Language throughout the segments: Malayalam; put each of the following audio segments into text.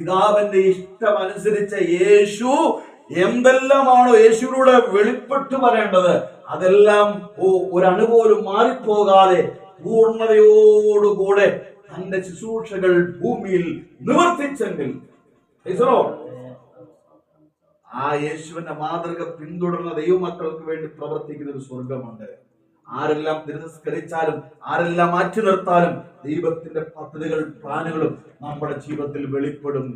പിതാവിന്റെ ഇഷ്ടം അനുസരിച്ച യേശു എന്തെല്ലാമാണോ യേശുവിലൂടെ വെളിപ്പെട്ടു പറയേണ്ടത് അതെല്ലാം ഒരു അണുപോലും മാറിപ്പോകാതെ പൂർണതയോടുകൂടെ തന്റെ ശുശ്രൂഷകൾ ഭൂമിയിൽ നിവർത്തിച്ചെങ്കിൽ. ആ യേശുവിന്റെ മാതൃക പിന്തുടർന്ന ദൈവമക്കൾക്ക് വേണ്ടി പ്രവർത്തിക്കുന്ന ഒരു സ്വർഗമുണ്ട് ആരെല്ലാം തിരസ്കരിച്ചാലും ആരെല്ലാം മാറ്റി നിർത്താലും ദൈവത്തിന്റെ പദ്ധതികൾ പ്ലാനുകളും നമ്മുടെ ജീവിതത്തിൽ വെളിപ്പെടും.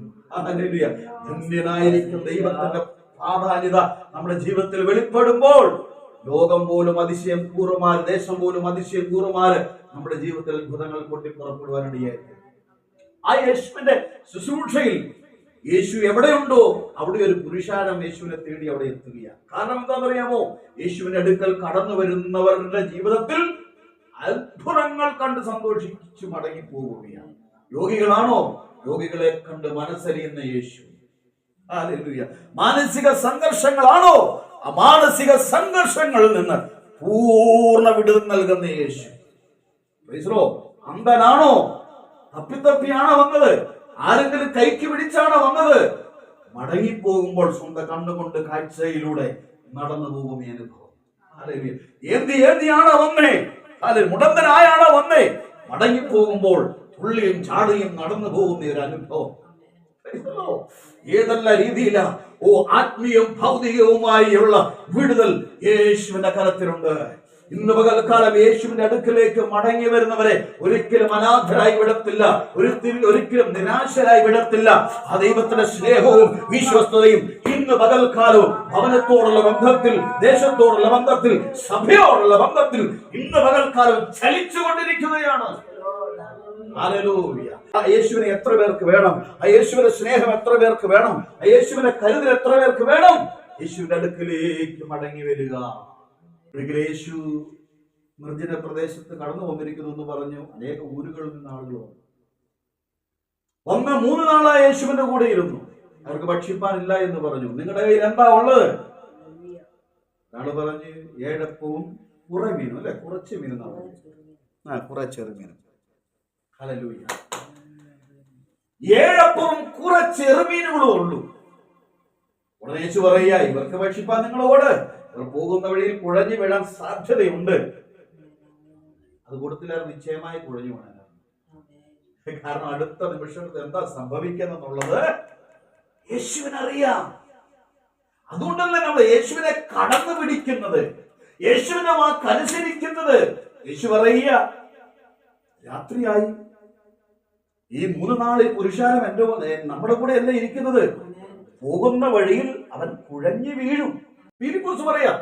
ധന്യനായിരിക്കും ദൈവത്തിന്റെ പ്രാധാന്യത നമ്മുടെ ജീവിതത്തിൽ വെളിപ്പെടുമ്പോൾ. ലോകം പോലും അതിശയം കൂറുമാര് ദേശം പോലും അതിശയം കൂറുമാര് നമ്മുടെ ജീവിതത്തിൽ അത്ഭുതങ്ങൾ പൊട്ടി പുറപ്പെടുവാനിടയായി ആ യേശുവിന്റെ ശുശ്രൂഷയിൽ യേശു എവിടെയുണ്ടോ അവിടെ ഒരു പുരുഷാരം യേശുവിനെ തേടി അവിടെ എത്തുകയാണ്. കാരണം എന്താണെന്നറിയാമോ? യേശുവിന്റെ അടുക്കൽ കടന്നു വരുന്നവരുടെ ജീവിതത്തിൽ അത്ഭുതങ്ങൾ കണ്ട് സന്തോഷിച്ചു മടങ്ങി പോവുകയാണ് രോഗികളാണോ? രോഗികളെ കണ്ട് മനസ്സരിയുന്ന യേശു. മാനസിക സംഘർഷങ്ങളാണോ? ആ മാനസിക സംഘർഷങ്ങളിൽ നിന്ന് പൂർണ വിടുതൽ നൽകുന്ന യേശു. അന്ധനാണോ? തപ്പിത്തപ്പിയാണോ വന്നത്? ആരെങ്കിലും കൈക്ക് പിടിച്ചാണ് വന്നത്? മടങ്ങിപ്പോകുമ്പോൾ സ്വന്തം കണ്ണുകൊണ്ട് കാഴ്ചയിലൂടെ നടന്നു പോകും ഈ അനുഭവം. ഏന്തി ഏന്തിയാണോ വന്നേ? മുടന്തനായാണ് വന്നേ? മടങ്ങിപ്പോകുമ്പോൾ തുള്ളിയും ചാടിയും നടന്നു പോകുന്ന ഒരു അനുഭവം. ഏതല്ല രീതിയില? ഓ ആത്മീയവും ഭൗതികവുമായുള്ള വിടുതൽ യേശുവിന്റെ കരത്തിലുണ്ട്. ഇന്ന് പകൽക്കാലം യേശുവിന്റെ അടുക്കിലേക്ക് മടങ്ങി വരുന്നവരെ ഒരിക്കലും അനാഥരായി വിടത്തില്ല. ഒരിക്കലും നിരാശരായി വിടത്തില്ല. ആ ദൈവത്തിന്റെ സ്നേഹവും വിശ്വസ്തതയും ഇന്ന് പകൽക്കാലവും ഭവനത്തോടുള്ള ബന്ധത്തിൽ ദേശത്തോടുള്ള ബന്ധത്തിൽ സഭയോടുള്ള ബന്ധത്തിൽ ഇന്ന് പകൽക്കാലം ചലിച്ചുകൊണ്ടിരിക്കുകയാണ്. യേശുവിനെ എത്ര പേർക്ക് വേണം? ആ യേശുവിന്റെ സ്നേഹം എത്ര പേർക്ക് വേണം? ആ യേശുവിനെ കരുതൽ എത്ര പേർക്ക് വേണം? യേശുവിന്റെ അടുക്കിലേക്ക് മടങ്ങി വരിക. ഒരിക്കൽ യേശു പ്രദേശത്ത് കടന്നു വന്നിരിക്കുന്നു എന്ന് പറഞ്ഞു. അനേക ഊരുകളിൽ നിന്ന് ആളുകൾ വന്നു. ഒന്ന് മൂന്ന് നാളായി യേശുവിന്റെ കൂടെ ഇരുന്നു. അവർക്ക് ഭക്ഷിപ്പാനില്ല എന്ന് പറഞ്ഞു. നിങ്ങളുടെ കയ്യിൽ എന്താ ഉള്ളത്? ഒരാൾ പറഞ്ഞ് ഏഴപ്പവും കുറെ മീനും അല്ലെ? കുറച്ച് മീനും ആ കുറെ ചെറുമീനും ഹല്ലേലൂയ. ഏഴപ്പവും കുറെ ചെറുമീനുകളും ഉള്ളൂ. ഉടനെ യേശു പറയുക ഇവർക്ക് ഭക്ഷിപ്പാൻ നിങ്ങൾ ഇവർ പോകുന്ന വഴിയിൽ കുഴഞ്ഞു വീഴാൻ സാധ്യതയുണ്ട്. അത് കൊടുത്തില്ലായിരുന്നു നിശ്ചയമായി കുഴഞ്ഞു വീണാൻ കാരണം അടുത്ത നിമിഷം എന്താ സംഭവിക്കുന്നുള്ളത് യേശുവിനറിയാം. അതുകൊണ്ടല്ലേ നമ്മൾ യേശുവിനെ കടന്നു പിടിക്കുന്നത്? യേശുവിനെ വാക്കനുസരിക്കുന്നത് യേശു പറയുക രാത്രിയായി. ഈ മൂന്ന് നാളിൽ പുരുഷാരം എന്റെ നമ്മുടെ കൂടെ അല്ലേ ഇരിക്കുന്നത് പോകുന്ന വഴിയിൽ അവൻ കുഴഞ്ഞു വീഴും. ഫിലിപ്പോസ് പറയാ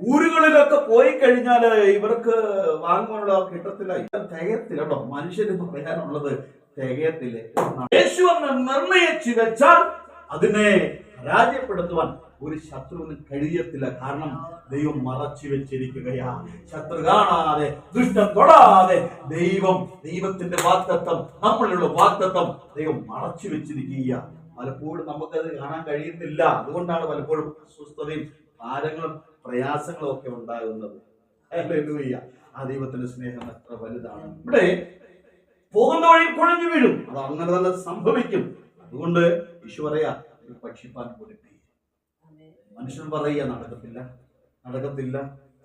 ഊരുകളിലൊക്കെ പോയി കഴിഞ്ഞാൽ ഇവർക്ക് വാങ്ങാനുള്ള കിട്ടത്തില്ല. തികയത്തില്ല കേട്ടോ. മനുഷ്യന് പറയാനുള്ളത് തികയത്തില്ല. യേശു എന്ന് നിർണയിച്ചു വെച്ചാൽ അതിനെ പരാജയപ്പെടുത്തുവാൻ ഒരു ശത്രുവിന് കഴിയത്തില്ല. കാരണം ദൈവം മറച്ചു വെച്ചിരിക്കുകയാ. ശത്രു കാണാതെ ദുഷ്ടം തൊടാതെ ദൈവം ദൈവത്തിന്റെ വാക്തത്വം നമ്മളിലുള്ള വാക്തത്വം ദൈവം മറച്ചു വെച്ചിരിക്കുക പലപ്പോഴും നമുക്കത് കാണാൻ കഴിയുന്നില്ല. അതുകൊണ്ടാണ് പലപ്പോഴും അസ്വസ്ഥതയും ഭാരങ്ങളും പ്രയാസങ്ങളും ഒക്കെ ഉണ്ടാകുന്നത്. ആ ദൈവത്തിന്റെ സ്നേഹം എത്ര വലുതാണ്. ഇവിടെ പോകുന്ന വഴി കുഴഞ്ഞു വീഴും. അത് അങ്ങനെ തന്നെ സംഭവിക്കും. അതുകൊണ്ട് യേശു പറയാ "ഇത് പക്ഷിപ്പാൻ കൊടുപ്പി മനുഷ്യൻ പറയുക നടക്കത്തില്ല നടക്കത്തില്ല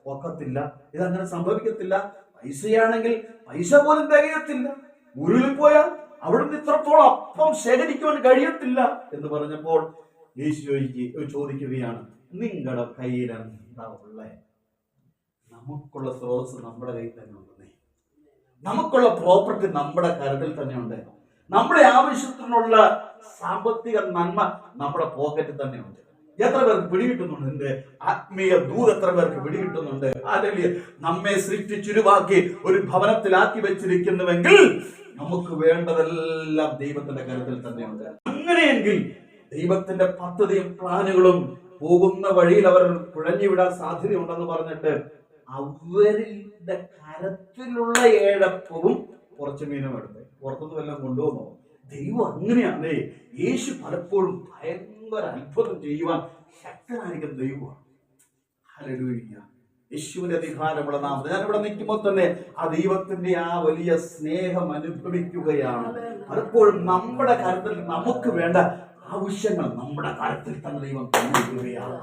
ഒക്കത്തില്ല ഇതങ്ങനെ സംഭവിക്കത്തില്ല. പൈസയാണെങ്കിൽ പൈസ പോലും തികയത്തില്ല. ഉരുളിൽ പോയാൽ അവിടുന്ന് ഇത്രത്തോളം അപ്പം ശേഖരിക്കുവാൻ കഴിയത്തില്ല എന്ന് പറഞ്ഞപ്പോൾ യേശു ചോദിക്കുക ചോദിക്കുകയാണ് നിങ്ങളുടെ കയ്യിൽ എന്താ നമുക്കുള്ള സ്രോതസ് നമ്മുടെ കയ്യിൽ തന്നെ ഉണ്ടെന്നേ. നമുക്കുള്ള പ്രോപ്പർട്ടി നമ്മുടെ കരുതിൽ തന്നെ ഉണ്ട്. നമ്മുടെ ആവശ്യത്തിനുള്ള സാമ്പത്തിക നന്മ നമ്മുടെ പോക്കറ്റിൽ തന്നെ ഉണ്ട്. എത്ര പേർക്ക് പിടികിട്ടുന്നുണ്ട്? എന്റെ ആത്മീയ ദൂത് എത്ര പേർക്ക് പിടികിട്ടുന്നുണ്ട്? അല്ലെങ്കിൽ നമ്മെ സൃഷ്ടിച്ചുരുവാക്കി ഒരു ഭവനത്തിലാക്കി വെച്ചിരിക്കുന്നുവെങ്കിൽ നമുക്ക് വേണ്ടതെല്ലാം ദൈവത്തിന്റെ കരുത്തിൽ തന്നെയുണ്ട് അങ്ങനെയെങ്കിൽ ദൈവത്തിന്റെ പദ്ധതിയും പ്ലാനുകളും പോകുന്ന വഴിയിൽ അവർ കുഴഞ്ഞുവിടാൻ സാധ്യതയുണ്ടെന്ന് പറഞ്ഞിട്ട് അവരുടെ കരത്തിലുള്ള ഏഴപ്പവും കുറച്ച് മീനും എടുത്ത് പുറത്തുനിന്ന് വല്ലതും കൊണ്ടുവന്നു. ദൈവം അങ്ങനെയാണ്. യേശു പലപ്പോഴും ഭയങ്കര അത്ഭുതം ചെയ്യുവാൻ ശക്തനായിരിക്കും ദൈവമാണ്. ഹല്ലേലൂയ. യേശുവിന്റെ അധികാരമുള്ള നാമം ഞാനിവിടെ നിൽക്കുമ്പോൾ തന്നെ ആ ദൈവത്തിന്റെ ആ വലിയ സ്നേഹം അനുഭവിക്കുകയാണ്. പലപ്പോഴും നമ്മുടെ കാര്യത്തിൽ നമുക്ക് വേണ്ട ആവശ്യങ്ങൾ നമ്മുടെ കാലത്തിൽ തന്നെ ദൈവം തന്നിരിക്കുകയാണ്.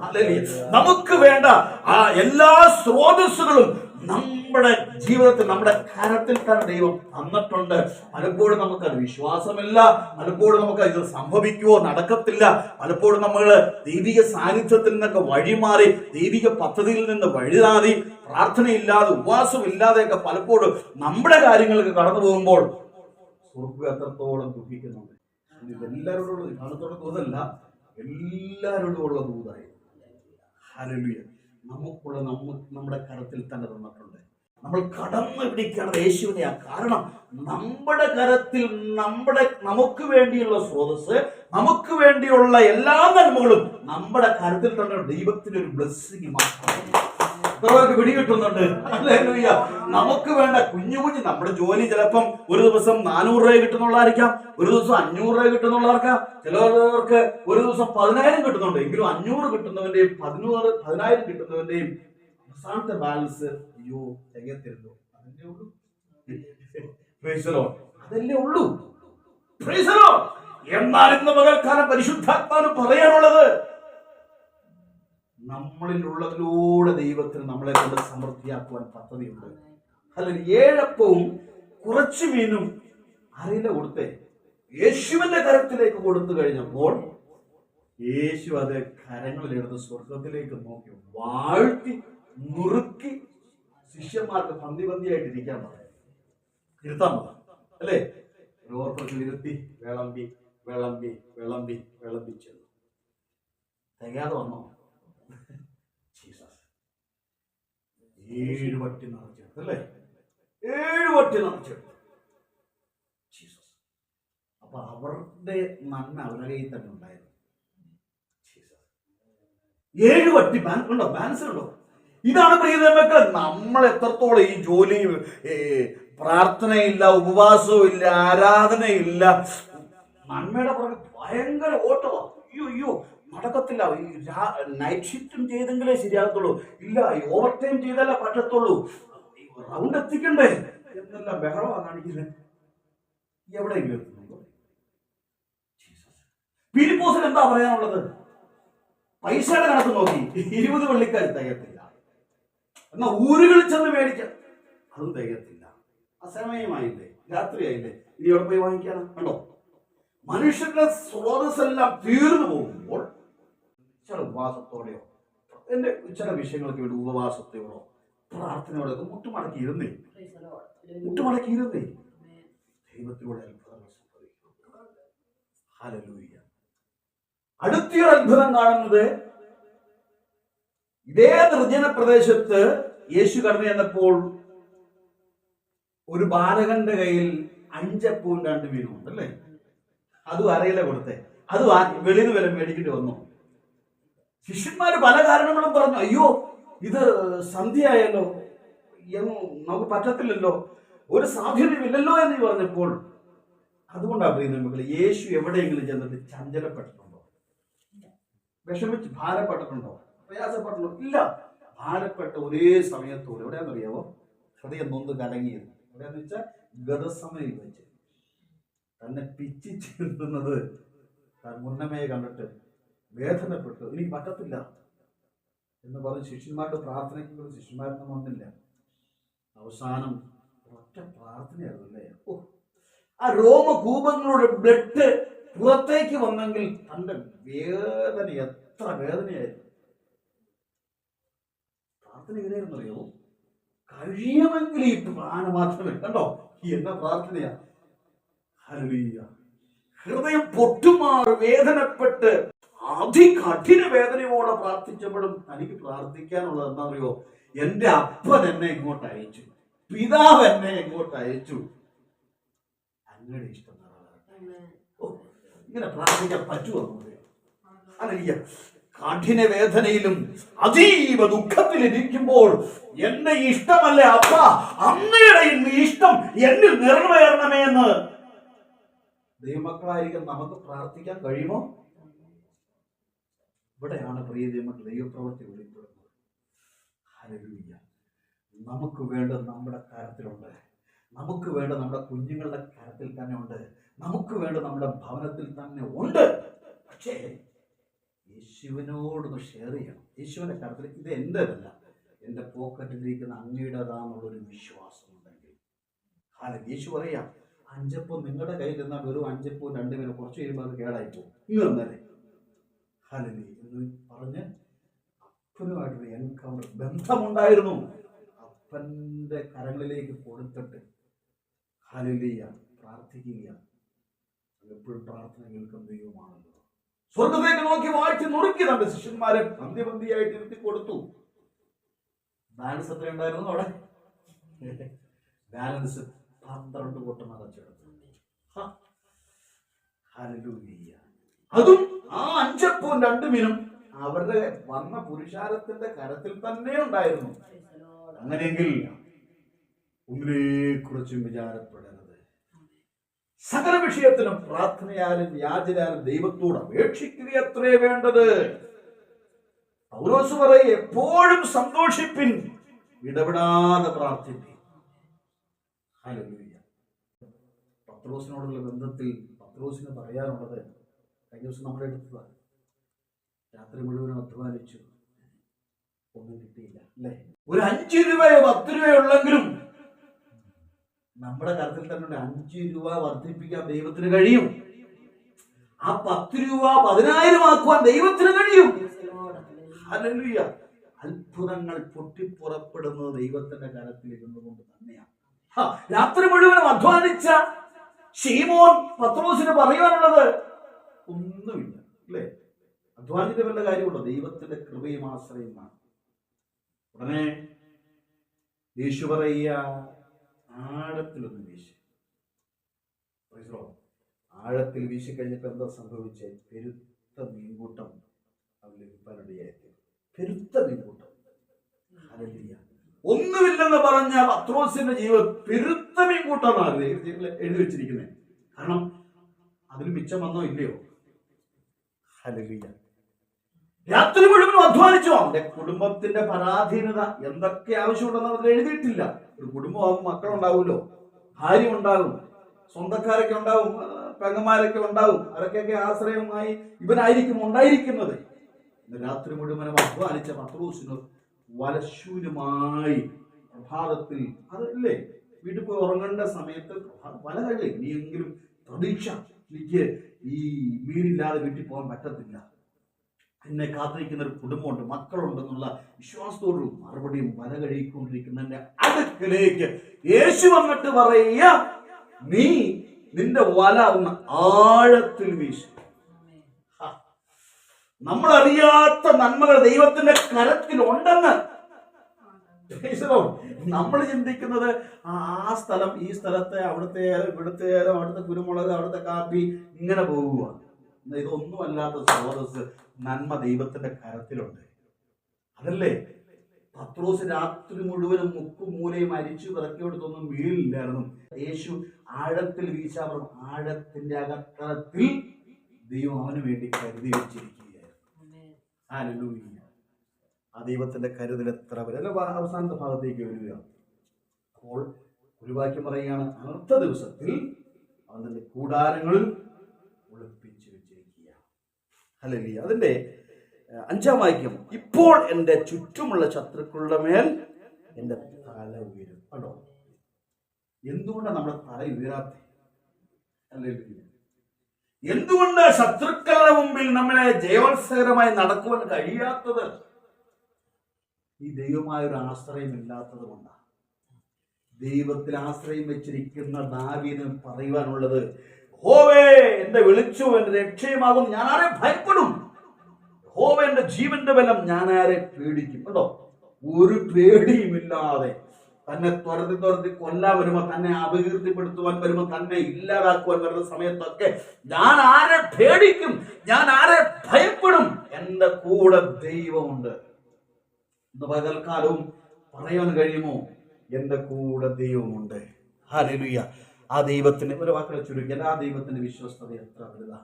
നമുക്ക് വേണ്ട ആ എല്ലാ സ്രോതസ്സുകളും നമ്മുടെ ജീവിതത്തിൽ നമ്മുടെ കരത്തിൽ തന്നെ ദൈവം തന്നിട്ടുണ്ട്. പലപ്പോഴും നമുക്കത് വിശ്വാസമില്ല. പലപ്പോഴും നമുക്ക് ഇത് സംഭവിക്കുവോ നടക്കത്തില്ല. പലപ്പോഴും നമ്മൾ ദൈവിക സാന്നിധ്യത്തിൽ നിന്നൊക്കെ വഴിമാറി ദൈവിക പദ്ധതിയിൽ നിന്ന് വഴിതാതി പ്രാർത്ഥനയില്ലാതെ ഉപവാസം ഉപവാസമില്ലാതെയൊക്കെ പലപ്പോഴും നമ്മുടെ കാര്യങ്ങൾക്ക് കടന്നു പോകുമ്പോൾ എത്രത്തോളം ദുഃഖിക്കുന്നുണ്ട്. ഇത് എല്ലാവരോടും കാണത്തോടെ ദൂതല്ല എല്ലാവരോടുമുള്ള ദൂതായി. നമുക്കുള്ള നമ്മ നമ്മുടെ കരത്തിൽ തന്നെ തന്നിട്ടുണ്ട് നമ്മൾ കടന്നു പിടിക്കേണ്ടത് യേശുവിനെയാ കാരണം നമ്മുടെ കരത്തിൽ നമ്മുടെ നമുക്ക് വേണ്ടിയുള്ള സ്രോതസ് നമുക്ക് വേണ്ടിയുള്ള എല്ലാ നന്മകളും നമ്മുടെ കരത്തിൽ തന്നെ ദൈവത്തിന്റെ ഒരു ബ്ലെസ്സിങ് മാത്രമാണ്. എത്രയൊക്കെ പിടികിട്ടുന്നുണ്ട്. ഹല്ലേലൂയ. നമുക്ക് വേണ്ട കുഞ്ഞു കുഞ്ഞു നമ്മുടെ ജോലി ചിലപ്പം ഒരു ദിവസം നാനൂറ് രൂപ കിട്ടുന്നുള്ളതായിരിക്കാം ഒരു ദിവസം അഞ്ഞൂറ് രൂപ കിട്ടുന്നുള്ളവർക്കാം ചിലവർക്ക് ഒരു ദിവസം പതിനായിരം കിട്ടുന്നുണ്ട്. എങ്കിലും അഞ്ഞൂറ് കിട്ടുന്നവന്റെയും പതിനൂറ് പതിനായിരം കിട്ടുന്നവന്റെയും അവസാനത്തെ ബാലൻസ് അയ്യോ തികയത്തിരുന്നു അതല്ലേ അതല്ലേ ഉള്ളൂ. എന്നാൽ ഇന്ന് പകൽക്കാലം പരിശുദ്ധാത്മാവിന് പറയാനുള്ളത് നമ്മളിലുള്ളതിലൂടെ ദൈവത്തിന് നമ്മളെ കൊണ്ട് സമൃദ്ധിയാക്കുവാൻ പദ്ധതിയുണ്ട്. അല്ല ഏഴപ്പവും കുറച്ചു മീനും അറിയില്ല കൊടുത്തേ. യേശുവിന്റെ കരത്തിലേക്ക് കൊടുത്തു കഴിഞ്ഞപ്പോൾ യേശു അത് കരങ്ങളിലെടുത്ത് സ്വർഗത്തിലേക്ക് നോക്കി വാഴ്ത്തി നുറുക്കി ശിഷ്യന്മാർക്ക് പന്തി പന്തിയായിട്ട് ഇരിക്കാൻ പറഞ്ഞു. ഇരുത്താൻ പറഞ്ഞു. അല്ലേ? ഓർപ്പത്തിൽ ഇരുത്തി വിളമ്പി വിളമ്പി വിളമ്പി വിളമ്പിച്ചു തികയാതെ വന്നോ? ജീസസ് ഏഴ് വട്ടി നിറച്ചെടുത്തു അല്ലേ? ഏഴ് വട്ടി നിറച്ചെടുത്തു ജീസസ് അപ്പൊ അവരുടെ നന്മ അവരുടെ കയ്യിൽ തന്നെ ഉണ്ടായിരുന്നു. ഏഴ് വട്ടി ബാങ്ക് ഉണ്ടോ? ബാലൻസ് ഉണ്ടോ? ഇതാണ് പ്രിയതമക്കൾ നമ്മൾ എത്രത്തോളം ഈ ജോലി പ്രാർത്ഥനയില്ല ഉപവാസവും ഇല്ല ആരാധനയില്ല. നന്മയുടെ പുറകെ ഭയങ്കര ഓട്ടമാണ് അയ്യോ അയ്യോ. നടക്കത്തില്ല ഈ നൈറ്റ് ഷിഫ്റ്റും ചെയ്തെങ്കിലേ ശരിയാകത്തുള്ളൂ. ഇല്ല ഈ ഓവർ ടൈം ചെയ്താലേ പറ്റത്തുള്ളൂ. റൗണ്ട് എത്തിക്കണ്ടേ? എന്നെല്ലാം ബഹളമാണ് കാണിക്കുന്നത് എവിടെയെങ്കിലും ഫിലിപ്പോസിന് എന്താ പറയാനുള്ളത്? പൈസയുടെ കണക്ക് നോക്കി. ഇരുപത് വെള്ളിക്കാർ തികയത്തില്ല എന്നാ ഊരുകളിൽ ചെന്ന് മേടിക്കാം. അതും തികയത്തില്ല അസമയമായില്ലേ? രാത്രിയായില്ലേ? ഇനി എവിടെ പോയി വാങ്ങിക്കാനാ? കണ്ടോ? മനുഷ്യരുടെ സ്രോതസ്സെല്ലാം തീർന്നു പോകുമ്പോൾ ചില ഉപവാസത്തോടെയോ എന്റെ ചില വിഷയങ്ങളൊക്കെ വേണ്ടി ഉപവാസത്തോടോ പ്രാർത്ഥനയോടൊക്കെ മുട്ടുമടക്കി ഇരുന്നേ മുട്ടുമടക്കി ഇരുന്നേ ദൈവത്തിലൂടെ അത്ഭുതങ്ങൾ സംഭവിക്കും അടുത്തൊരു അത്ഭുതം കാണുന്നത് ഇതേ നിർജന പ്രദേശത്ത് യേശു കടന്നു ചെന്നപ്പോൾ ഒരു ബാലകന്റെ കയ്യിൽ അഞ്ചപ്പവും രണ്ട് മീനും ഉണ്ട് അല്ലേ അതും അറിയില്ല കൊടുത്തേ. അത് വെളിയിൽ വില മേടിക്കേണ്ടി വന്നു. ശിഷ്യന്മാര് പല കാരണങ്ങളും പറഞ്ഞു അയ്യോ ഇത് സന്ധ്യയായല്ലോ നമുക്ക് പറ്റത്തില്ലല്ലോ ഒരു സാധ്യതയുമില്ലല്ലോ എന്ന് പറഞ്ഞപ്പോൾ അതുകൊണ്ടാണ് പറയുന്നത് മക്കളെ യേശു എവിടെയെങ്കിലും ചെന്നിട്ട് ചഞ്ചലപ്പെട്ടിട്ടുണ്ടോ? വിഷമിച്ച് ഭാരപ്പെട്ടിട്ടുണ്ടോ? പ്രയാസപ്പെട്ടിട്ടുണ്ടോ? ഇല്ല. ഭാരപ്പെട്ട ഒരേ സമയത്തോട് എവിടെയാണെന്നറിയാവോ? ഹൃദയം നൊന്ന് കലങ്ങിയത്. എവിടെയാന്ന് വെച്ചാൽ ഗതസമയിൽ വെച്ച്. തന്നെ പിച്ചിച്ചിരുന്നത് മുന്നമയെ കണ്ടിട്ട്. വേദനപ്പെട്ടു. എനിക്ക് പറ്റത്തില്ല എന്ന് പറഞ്ഞ് ശിഷ്യന്മാരുടെ പ്രാർത്ഥനയ്ക്ക് പോലും ശിഷ്യന്മാരൊന്നും വന്നില്ല. അവസാനം ഒറ്റ പ്രാർത്ഥനയായിരുന്നു അല്ലേ? ഓ ആ രോമകൂപങ്ങളുടെ ബ്ലഡ് പുറത്തേക്ക് വന്നെങ്കിൽ തന്റെ വേദന എത്ര വേദനയായിരുന്നു. പ്രാർത്ഥന എങ്ങനെയായിരുന്നു അറിയോ കഴിയുമെങ്കിൽ ഈ പ്രാണ മാത്രമേ കണ്ടോ? എന്ന പ്രാർത്ഥനയാ. ഹൃദയം പൊട്ടുമാർ വേദനപ്പെട്ട് അതികഠിന വേദനയോടെ പ്രാർത്ഥിച്ചപ്പോഴും തനിക്ക് പ്രാർത്ഥിക്കാനുള്ളത് എന്താണെന്നറിയോ? എന്റെ അപ്പൻ എന്നെ ഇങ്ങോട്ട് അയച്ചു. പിതാവ് എന്നെ ഇങ്ങോട്ട് അയച്ചു. അങ്ങനെ ഇഷ്ടം. ഇങ്ങനെ പ്രാർത്ഥിക്കാൻ പറ്റുമോ അല്ലയ്യ കഠിന വേദനയിലും അതീവ ദുഃഖത്തിലിരിക്കുമ്പോൾ എന്നെ ഇഷ്ടമല്ലേ അപ്പ? അങ്ങയുടെ ഇന്ന് ഇഷ്ടം എന്നിൽ നിറവേറണമേ എന്ന്. ദൈവമക്കളായിരിക്കും നമുക്ക് പ്രാർത്ഥിക്കാൻ കഴിയുമോ? ഇവിടെയാണ് പ്രിയ ദൈവമക്കൾ ദൈവപ്രവൃത്തി വെളിപ്പെടുന്നത്. ഹരവില്ല നമുക്ക് വേണ്ടത് നമ്മുടെ കരത്തിലുണ്ട് നമുക്ക് വേണ്ട നമ്മുടെ കുഞ്ഞുങ്ങളുടെ കരത്തിൽ തന്നെ ഉണ്ട്. നമുക്ക് വേണ്ട നമ്മുടെ ഭവനത്തിൽ തന്നെ ഉണ്ട്. പക്ഷേ യേശുവിനോടൊന്ന് ഷെയർ ചെയ്യണം. യേശുവിന്റെ കരത്തിൽ ഇത് എന്റെതല്ല എന്റെ പോക്കറ്റിലിരിക്കുന്ന അങ്ങയുടേതാന്നുള്ളൊരു വിശ്വാസം ഉണ്ടെങ്കിൽ കാലം യേശു പറയാം അഞ്ചപ്പം നിങ്ങളുടെ കയ്യിൽ നിന്നാൽ വെറും അഞ്ചപ്പവും രണ്ടുപേരും കുറച്ച് കഴിയുമ്പോൾ അത് കേടായി പോകും. ഇന്ന് തന്നെ ഹാലലി പറഞ്ഞ് അപ്പനുമായിട്ടൊരു എൻകൗണ്ടർ ബന്ധമുണ്ടായിരുന്നു. അപ്പന്റെ കരങ്ങളിലേക്ക് കൊടുത്തിട്ട് ഹലുലിയ പ്രാർത്ഥിക്കുക എപ്പോഴും പ്രാർത്ഥന കേൾക്കുന്ന ദൈവമാണല്ലോ. സ്വർഗത്തേക്ക് നോക്കി വാഴ്ച നുറുക്കി തന്റെ ശിഷ്യന്മാരെ പന്തിപന്തിയായിട്ട് ഇരുത്തി കൊടുത്തു. ബാലൻസ് എത്ര ഉണ്ടായിരുന്നു അവിടെ? ബാലൻസ് പന്ത്രണ്ട് കൂട്ടം അടച്ചെടുത്തു അതും ആ അഞ്ചപ്പവും രണ്ടു മീനും അവരുടെ വന്ന പുരുഷാരത്തിന്റെ കരത്തിൽ തന്നെ ഉണ്ടായിരുന്നു. അങ്ങനെയെങ്കിൽ ഒന്നിനെക്കുറിച്ചും വിചാരപ്പെടരുത്. സകല വിഷയത്തിനും പ്രാർത്ഥനയാലും യാചനാലും ദൈവത്തോട് അപേക്ഷിക്കുക അത്രേ വേണ്ടത്? പൗലോസ് എപ്പോഴും സന്തോഷിപ്പിൻ ഇടപെടാതെ പ്രാർത്ഥിപ്പിൻ. പത്രോസിനോടുള്ള ബന്ധത്തിൽ പത്രോസിന് പറയാനുള്ളത് കഴിഞ്ഞ ദിവസം നമ്മുടെ എടുത്തതാണ് രാത്രി മുഴുവൻ അധ്വാനിച്ചു. ഒന്നും കിട്ടിയില്ല അല്ലേ? ഒരു അഞ്ച് രൂപയോ പത്ത് രൂപയോ ഉള്ളെങ്കിലും നമ്മുടെ കരത്തിൽ തന്നെ അഞ്ച് രൂപ വർദ്ധിപ്പിക്കാൻ ദൈവത്തിന് കഴിയും. ആ പത്ത് രൂപ പതിനായിരം ആക്കുവാൻ ദൈവത്തിന് കഴിയും. അത്ഭുതങ്ങൾ പൊട്ടിപ്പുറപ്പെടുന്നത് ദൈവത്തിന്റെ കരത്തിൽ ഇരുന്നുകൊണ്ട് തന്നെയാണ്. ഹാ, രാത്രി മുഴുവനും അധ്വാനിച്ച ഷീമോൻ പത്രോസിന് പറയുവാനുള്ളത് ഒന്നുമില്ല അല്ലേ? അധ്വാനിന്റെ വല്ല കാര്യമുള്ള ദൈവത്തിന്റെ കൃപയും ആശ്രയമാണ് ഉടനെ യേശു പറയുക ആഴത്തിലൊന്ന് വീശി. ആഴത്തിൽ വീശി കഴിഞ്ഞിട്ട് എന്താ സംഭവിച്ച? പെരുത്ത മീൻകൂട്ടം അവന് ലഭിക്കാനിടയായി പെരുത്ത മീൻകൂട്ടം. ഒന്നുമില്ലെന്ന് പറഞ്ഞ പത്രോസിന്റെ ജീവിതം പെരുത്ത മീൻകൂട്ടമാണ് എഴുതി വെച്ചിരിക്കുന്നത്. കാരണം അതിന് മിച്ചം വന്നോ ഇല്ലയോ? രാത്രി മുഴുവൻ അധ്വാനിച്ചു? അവന്റെ കുടുംബത്തിന്റെ പരാധീനത എന്തൊക്കെ ആവശ്യമുണ്ടെന്ന് അവർ എഴുതിയിട്ടില്ല. ഒരു കുടുംബമാകും മക്കളുണ്ടാവുമല്ലോ. ഭാര്യ ഉണ്ടാകും സ്വന്തക്കാരൊക്കെ ഉണ്ടാവും പെങ്ങന്മാരൊക്കെ ഉണ്ടാവും അവരൊക്കെയൊക്കെ ആശ്രയമായി ഇവനായിരിക്കും ഉണ്ടായിരിക്കുന്നത്. രാത്രി മുഴുവനും അധ്വാനിച്ച പത്രോസിന് വലശൂന്യമായി പ്രഭാതത്തിൽ അതല്ലേ? വീട്ടിൽ പോയി ഉറങ്ങേണ്ട സമയത്ത് വല ഇനിയെങ്കിലും പ്രതീക്ഷ. എനിക്ക് ഈ മീനില്ലാതെ വീട്ടിൽ പോകാൻ പറ്റത്തില്ല എന്നെ കാത്തിരിക്കുന്ന ഒരു കുടുംബമുണ്ട് മക്കളുണ്ടെന്നുള്ള വിശ്വാസത്തോടും മറുപടിയും വല കഴിക്കൊണ്ടിരിക്കുന്നതിന്റെ അടുക്കലേക്ക് യേശു വന്നിട്ട് പറയുക നീ നിന്റെ വല ഒന്ന് ആഴത്തിൽ വീശു നമ്മൾ നമ്മളറിയാത്ത നന്മകൾ ദൈവത്തിന്റെ the Lord. നമ്മൾ ചിന്തിക്കുന്നത് ആ ആ സ്ഥലം ഈ സ്ഥലത്തെ അവിടുത്തെ ഇവിടുത്തെ അവിടുത്തെ കുരുമുളക് അവിടുത്തെ കാപ്പി ഇങ്ങനെ പോകുക. ഇതൊന്നുമല്ലാത്ത ഇതൊന്നും അല്ലാത്ത സ്രോതസ് നന്മ ദൈവത്തിന്റെ കരത്തിലുണ്ട്. അതല്ലേ? പത്രോസ് രാത്രി മുഴുവനും മുക്കും മൂലയും അരിച്ചു പിറക്കിയെടുത്തൊന്നും വീടില്ലായിരുന്നു യേശു ആഴത്തിൽ വീശാപുറം ആഴത്തിന്റെ അകത്തളത്തിൽ ദൈവം അവന് വേണ്ടി കരുതി വെച്ചിരിക്കുകയായിരുന്നു. ഹല്ലേലൂയ. ആ ദൈവത്തിന്റെ കരുതൽ എത്ര വരെ? അല്ല അവസാനത്തെ ഭാഗത്തേക്ക് വരിക. അപ്പോൾ ഒരു വാക്യം പറയുകയാണ് അടുത്ത ദിവസത്തിൽ അവൻ കൂടാരങ്ങളിൽ ഒളിപ്പിച്ചു വെച്ചിരിക്കുക. അതിന്റെ ഏഹ്, അഞ്ചാം വാക്യം ഇപ്പോൾ എന്റെ ചുറ്റുമുള്ള ശത്രുക്കളുടെ മേൽ എന്റെ തല ഉയരും. കണ്ടോ? എന്തുകൊണ്ടാണ് നമ്മുടെ തല ഉയരാത്ത? എന്തുകൊണ്ട് ശത്രുക്കളുടെ മുമ്പിൽ നമ്മളെ ജയോത്സകരമായി നടക്കുവാൻ കഴിയാത്തത്? ഈ ദൈവമായ ഒരു ആശ്രയം ഇല്ലാത്തത് കൊണ്ടാണ്. ദൈവത്തിൽ ആശ്രയം വെച്ചിരിക്കുന്ന ദാവീദ് പറയുവാനുള്ളത് ഹോവേ എന്റെ വിളിച്ചു എന്റെ രക്ഷയുമാകും ഞാൻ ആരെ ഭയപ്പെടും? ഹോവ എന്റെ ജീവന്റെ ബലം ഞാൻ ആരെ പേടിക്കും? കേട്ടോ ഒരു പേടിയുമില്ലാതെ തന്നെ തുരത്തി തുരത്തി കൊല്ലാൻ വരുമ്പോ തന്നെ അപകീർത്തിപ്പെടുത്തുവാൻ വരുമ്പോ തന്നെ ഇല്ലാതാക്കുവാൻ വരുന്ന സമയത്തൊക്കെ ഞാൻ ആരെ പേടിക്കും? ഞാൻ ആരെ ഭയപ്പെടും? എന്റെ കൂടെ ദൈവമുണ്ട്. ഇന്ന് പകൽക്കാലവും പറയാൻ കഴിയുമോ? എന്റെ കൂടെ ദൈവമുണ്ട്. ഹരലുയ്യ ആ ദൈവത്തിന് ഒരു വാക്കുകൾ ചുരുക്കി ആ ദൈവത്തിന്റെ വിശ്വസ്തത എത്ര വലുതാ.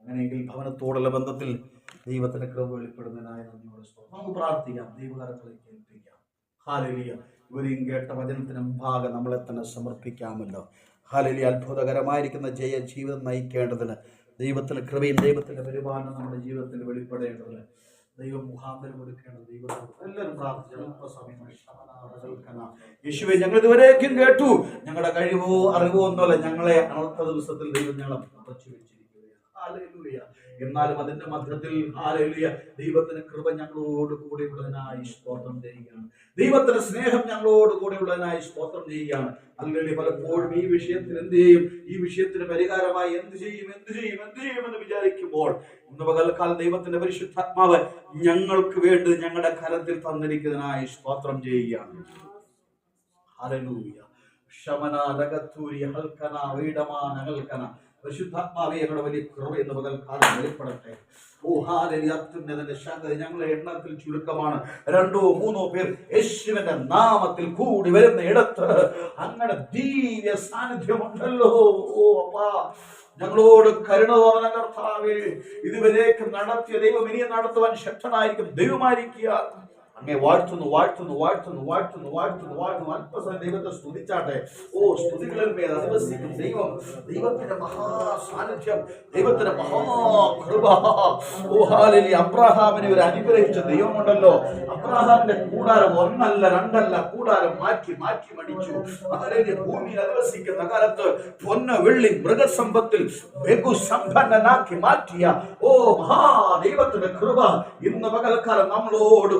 അങ്ങനെയെങ്കിൽ ഭവനത്തോടുള്ള ബന്ധത്തിൽ ദൈവത്തിന്റെ കൃപ വെളിപ്പെടുന്നതിനായി നന്ദിയോടെ. നമുക്ക് പ്രാർത്ഥിക്കാം. ദൈവകാരത്തിൽ കേൾപ്പിക്കാം. ഹാലലിയ ഇവരെയും കേട്ട വചനത്തിന് ഭാഗം നമ്മളെ തന്നെ സമർപ്പിക്കാമല്ലോ. ഹാലലി അത്ഭുതകരമായിരിക്കുന്ന ജയ ജീവിതം നയിക്കേണ്ടതിന് ദൈവത്തിന്റെ കൃപയും ദൈവത്തിന്റെ പരിപാലനം നമ്മുടെ ജീവിതത്തിൽ വെളിപ്പെടേണ്ടതിന് ദൈവം മുഖാന്തരം ഒരുക്കേണ്ടത് ദൈവത്തോട് എല്ലാവരും പ്രാർത്ഥിച്ചു യേശുവെ ഞങ്ങൾ ഇതുവരേക്കും കേട്ടു. ഞങ്ങളുടെ കഴിവോ അറിവോ ഒന്നുമല്ല ഞങ്ങളെ അനർത്ഥ ദിവസത്തിൽ ദൈവം ഞങ്ങളെ അടച്ചു വെച്ചിരിക്കുകയാണ്. എന്നാലും അതിന്റെ മധ്യത്തിൽ ഹാലലിയ ദൈവത്തിന് കൃപ ഞങ്ങളോട് കൂടെ ഉള്ളതിനായി സ്തോത്രം ചെയ്യുകയാണ്. ദൈവത്തിന് സ്നേഹം ഞങ്ങളോട് കൂടെ ഉള്ളതിനായി സ്തോത്രം ചെയ്യുകയാണ്. അല്ലെങ്കിൽ പലപ്പോഴും ഈ വിഷയത്തിൽ എന്ത് ചെയ്യും? ഈ വിഷയത്തിന് പരിഹാരമായി എന്ത് ചെയ്യും? എന്ത് ചെയ്യും? എന്ത് ചെയ്യുമെന്ന് വിചാരിക്കുമ്പോൾ ഇന്ന് പകൽക്കാലം ദൈവത്തിന്റെ പരിശുദ്ധാത്മാവ് ഞങ്ങൾക്ക് വേണ്ടി ഞങ്ങളുടെ കരത്തിൽ തന്നിരിക്കുന്നതിനായി സ്തോത്രം ചെയ്യുകയാണ്. ഹല്ലേലൂയ ശമന രകത്തൂരി ഹൽക്കന വീടമാന പരിശുദ്ധാത്മാവെ ഞങ്ങളുടെ വലിയ കൃപ എന്ന് പകൽക്കാലം വെളിപ്പെടട്ടെ. ഓ ശാന്തത അത്യുന്നതന്റെ ശാന്തി ഞങ്ങളെ എണ്ണത്തിൽ ചുരുക്കമാണ്. രണ്ടോ മൂന്നോ പേർ യേശുവിന്റെ നാമത്തിൽ കൂടി വരുന്ന ഇടത്ത് അങ്ങനെ ദിവ്യ സാന്നിധ്യമുണ്ടല്ലോ. ഓ അപ്പാ. ഞങ്ങളോട് കരുണ തോന്നണ കർത്താവേ ഇതുവരേക്ക് നടത്തിയ ദൈവം ഇനിയും നടത്തുവാൻ ശക്തനായിരിക്കും. ദൈവമായിരിക്കുക. അങ്ങേ വാഴ്ത്തുന്നു വാഴ്ത്തുന്നു വാഴ്ത്തുന്നു വാഴ്ത്തുന്നു വാഴ്ത്തുന്നു വാഴ്ത്തുന്നു. അല്പസമയം ദൈവത്തെ സ്തുതിച്ചാട്ടെ. ഓ സ്തുതികളിൽ മേൽ അധിവസിക്കും ദൈവം. ദൈവത്തിന്റെ മഹാസാന്നിധ്യം ദൈവത്തിന്റെ മഹാകൃപ. ഓ ഹാലലി അബ്രഹാമിനെ ഒരു അനുഗ്രഹിച്ച ദൈവമുണ്ടല്ലോ. അബ്രഹാമിന്റെ കൂടാരം ഒന്നല്ല രണ്ടല്ല കൂടാരം മാറ്റി മാറ്റി മടിച്ചു. ഹാലലി ഭൂമിയിൽ അധിവസിക്കുന്ന കാലത്ത് പൊന്ന വെള്ളി മൃഗസമ്പത്തിൽ ബഹുസമ്പന്നനാക്കി മാറ്റിയ ഓ മഹാ ദൈവത്തിന്റെ കൃപ ഇന്ന് പകൽക്കാലം നമ്മളോട്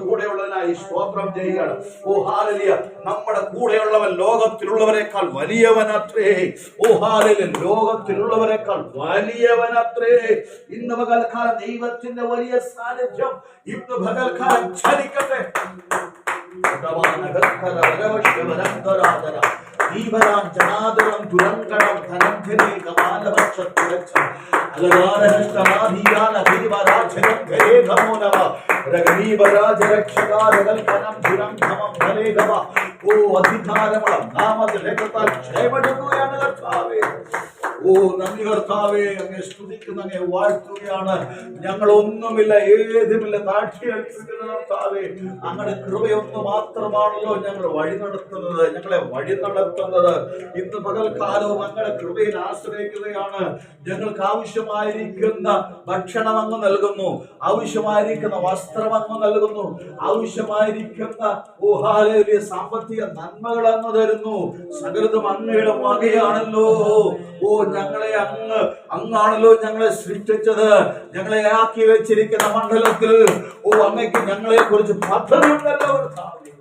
കൂടെയുള്ളതിനായി സ്തോത്രം ചെയ്യുകയാണ്. ഓ ഹാലലിയ. നമ്മുടെ കൂടെയുള്ളവൻ ലോകത്തിലുള്ളവരെക്കാൾ വലിയവനത്രേ. ഓ ഹാലലിയ. ലോകത്തിലുള്ളവരെക്കാൾ വലിയവനത്രേ. ഇന്ന് പകൽക്കാലം ദൈവത്തിന്റെ വലിയ സാന്നിധ്യം. ഇന്ന് പകൽക്കാലം ചലിക്കട്ടെ വാഴ്ത്തുകയാണ് ഞങ്ങൾ ഒന്നുമില്ല ഏതുമില്ല താഴ്ച കർത്താവേ. അങ്ങയുടെ കൃപയൊന്ന് മാത്രമാണല്ലോ ഞങ്ങൾ വഴി നടത്തുന്നത് ഞങ്ങളെ വഴി നടത്തുന്നത്. ഇന്ന് പകൽക്കാലവും അങ്ങയുടെ കൃപയിൽ ആശ്രയിക്കുകയാണ്. ഞങ്ങൾക്ക് ആവശ്യമായിരിക്കുന്ന ഭക്ഷണം അങ്ങ് നൽകുന്നു. ആവശ്യമായിരിക്കുന്ന വസ്ത്രം അങ്ങ് നൽകുന്നു. ആവശ്യമായിരിക്കുന്ന ഊഹാലേറിയ സാമ്പത്തിക നന്മകൾ അങ്ങ് തരുന്നു. സകലതും അങ്ങയുടെ വകയാണല്ലോ. ഓ ഞങ്ങളെ അങ്ങ് അങ്ങാണല്ലോ ഞങ്ങളെ സൃഷ്ടിച്ചത്. ഞങ്ങളെ ആക്കി വെച്ചിരിക്കുന്ന മണ്ഡലത്തിൽ ഓ അങ്ങയ്ക്ക് ഞങ്ങളെ കുറിച്ച് പദ്ധതിയുണ്ടല്ലോ കർത്താവേ.